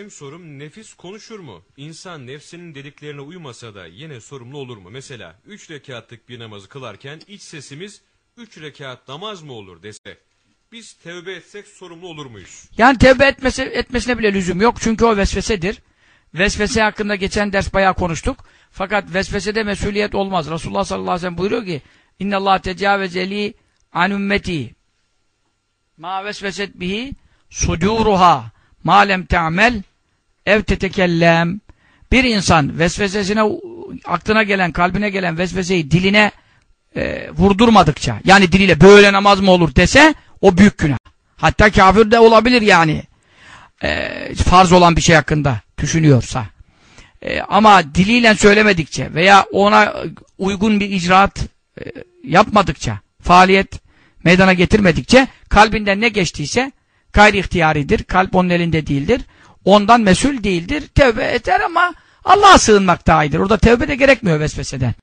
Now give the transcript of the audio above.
Benim sorum nefis konuşur mu? İnsan nefsinin dediklerine uymasa da yine sorumlu olur mu? Mesela 3 rekatlık bir namazı kılarken iç sesimiz 3 rekat namaz mı olur dese. Biz tevbe etsek sorumlu olur muyuz? Yani tevbe etmesi, etmesine bile lüzum yok. Çünkü o vesvesedir. Vesvese hakkında geçen ders bayağı konuştuk. Fakat vesvesede mesuliyet olmaz. Resulullah sallallahu aleyhi ve sellem buyuruyor ki İnne Allah tecavüzeli an ümmeti ma vesveset bihi suduruha ma lem te'amel ev tetekellem bir insan vesvesesine aklına gelen, kalbine gelen vesveseyi diline e, vurdurmadıkça yani diliyle böyle namaz mı olur dese o büyük günah. Hatta kafir de olabilir yani. E, farz olan bir şey hakkında düşünüyorsa. E, ama diliyle söylemedikçe veya ona uygun bir icraat e, yapmadıkça, faaliyet meydana getirmedikçe kalbinden ne geçtiyse gayri ihtiyaridir. Kalp onun elinde değildir. Ondan mesul değildir. Tevbe eder ama Allah'a sığınmak daha iyidir. Orada tevbe de gerekmiyor vesveseden.